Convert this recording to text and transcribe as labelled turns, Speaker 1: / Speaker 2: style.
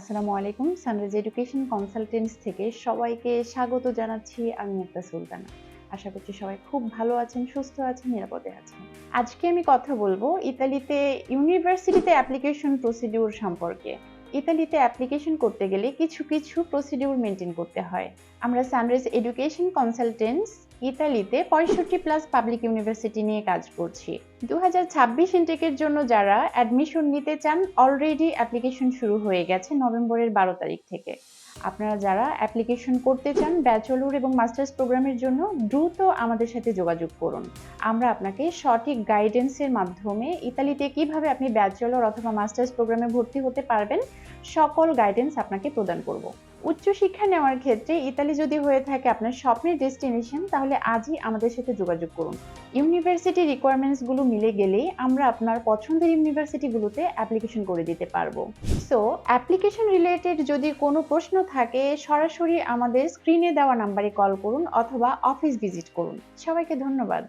Speaker 1: আসসালামু আলাইকুম sunrise education consultants থেকে সবাইকে স্বাগত জানাচ্ছি। আমি মুক্তা সুলতানা। আশা করছি সবাই খুব ভালো আছেন, সুস্থ আছেন, নিরাপদে আছেন। আজকে আমি কথা বলব ইতালিতে ইউনিভার্সিটিতে অ্যাপ্লিকেশন প্রসিডিউর সম্পর্কে। ইতালিতে অ্যাপ্লিকেশন করতে গেলে কিছু কিছু প্রসিডিউর মেনটেন করতে হয়। আমরা সানরাইজ এডুকেশন কনসালটেন্টস ইতালিতে পঁয়ষট্টি প্লাস পাবলিক ইউনিভার্সিটি নিয়ে কাজ করছি। দু হাজার ছাব্বিশ ইনটেকের জন্য যারা অ্যাডমিশন নিতে চান অলরেডি অ্যাপ্লিকেশন শুরু হয়ে গেছে নভেম্বরের বারো তারিখ থেকে। আপনারা যারা অ্যাপ্লিকেশন করতে চান ব্যাচেলর এবং মাস্টার্স প্রোগ্রামের জন্য দ্রুত আমাদের সাথে যোগাযোগ করুন। আমরা আপনাকে সঠিক গাইডেন্সের মাধ্যমে ইতালিতে কীভাবে আপনি ব্যাচেলর অথবা মাস্টার্স প্রোগ্রামে ভর্তি হতে পারবেন, সকল গাইডেন্স আপনাকে প্রদান করব। উচ্চশিক্ষা নেওয়ার ক্ষেত্রে ইতালি যদি হয়ে থাকে আপনার স্বপ্নের ডেস্টিনেশন তাহলে আজই আমাদের সাথে যোগাযোগ করুন। ইউনিভার্সিটি রিকোয়ারমেন্টসগুলো মিলে গেলেই আমরা আপনার পছন্দের ইউনিভার্সিটিগুলোতে অ্যাপ্লিকেশন করে দিতে পারব। সো অ্যাপ্লিকেশন রিলেটেড যদি কোনো প্রশ্ন থাকে, সরাসরি আমাদের স্ক্রিনে দেওয়া নাম্বারে কল করুন অথবা অফিস ভিজিট করুন। সবাইকে ধন্যবাদ।